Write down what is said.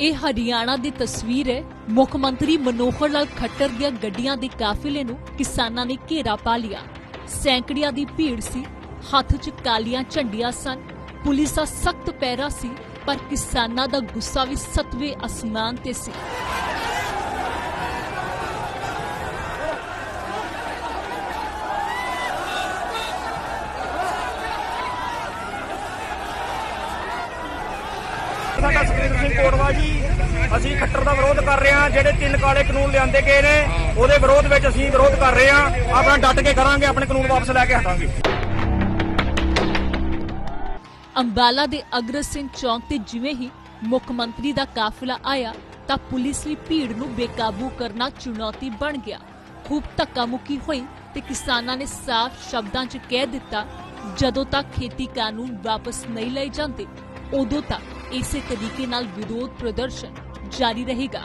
ਇਹ ਹਰਿਆਣਾ ਦੀ ਤਸਵੀਰ ਹੈ। ਮੁੱਖ ਮੰਤਰੀ ਮਨੋਹਰ ਲਾਲ ਖੱਟਰ ਦੀਆਂ ਗੱਡੀਆਂ ਦੇ ਕਾਫਿਲੇ ਨੂੰ ਕਿਸਾਨਾਂ ਨੇ ਘੇਰਾ ਪਾ ਲਿਆ। ਸੈਂਕੜਿਆਂ ਦੀ ਭੀੜ ਸੀ। ਹੱਥ 'ਚ ਕਾਲੀਆਂ ਝੰਡੀਆਂ ਸਨ। ਪੁਲਿਸ ਦਾ ਸਖਤ ਪਹਿਰਾ ਸੀ, ਪਰ ਕਿਸਾਨਾਂ ਦਾ ਗੁੱਸਾ ਵੀ ਸਤਵੇਂ ਅਸਮਾਨ ਤੇ ਸੀ। ਸਾਡਾ ਸੁਖਵਿੰਦਰ ਸਿੰਘ ਕੋਟਵਾ ਜੀ, ਅਸੀਂ ਖੱਟਰ ਦਾ ਵਿਰੋਧ ਕਰ ਰਹੇ ਹਾਂ, ਜਿਹੜੇ ਤਿੰਨ ਕਾਲੇ ਕਾਨੂੰਨ ਲਿਆਂਦੇ ਗਏ ਨੇ, ਉਹਦੇ ਵਿਰੋਧ ਵਿੱਚ ਅਸੀਂ ਵਿਰੋਧ ਕਰ ਰਹੇ ਹਾਂ। ਆਪਣਾ ਡਟ ਕੇ ਕਰਾਂਗੇ, ਆਪਣੇ ਕਾਨੂੰਨ ਵਾਪਸ ਲੈ ਕੇ ਹਟਾਂਗੇ। ਅੰਬਾਲਾ ਦੇ ਅਗਰ ਸਿੰਘ ਚੌਂਕ ਤੇ ਜਿਵੇਂ ਹੀ ਮੁੱਖ ਮੰਤਰੀ ਦਾ ਕਾਫਿਲਾ ਆਇਆ, ਤਾਂ ਪੁਲਿਸ ਲਈ ਭੀੜ ਨੂੰ ਬੇਕਾਬੂ ਕਰਨਾ ਚੁਣੌਤੀ ਬਣ ਗਿਆ। ਖੂਬ ਧੱਕਾ ਮੁੱਕੀ ਹੋਈ ਤੇ ਕਿਸਾਨਾਂ ਨੇ ਸਾਫ਼ ਸ਼ਬਦਾਂ 'ਚ ਕਹਿ ਦਿੱਤਾ, ਜਦੋਂ ਤੱਕ ਖੇਤੀ ਕਾਨੂੰਨ ਵਾਪਸ ਨਹੀਂ ਲਏ ਜਾਂਦੇ, ਉਦੋਂ ਤੱਕ इस तरीके नाल विरोध प्रदर्शन जारी रहेगा।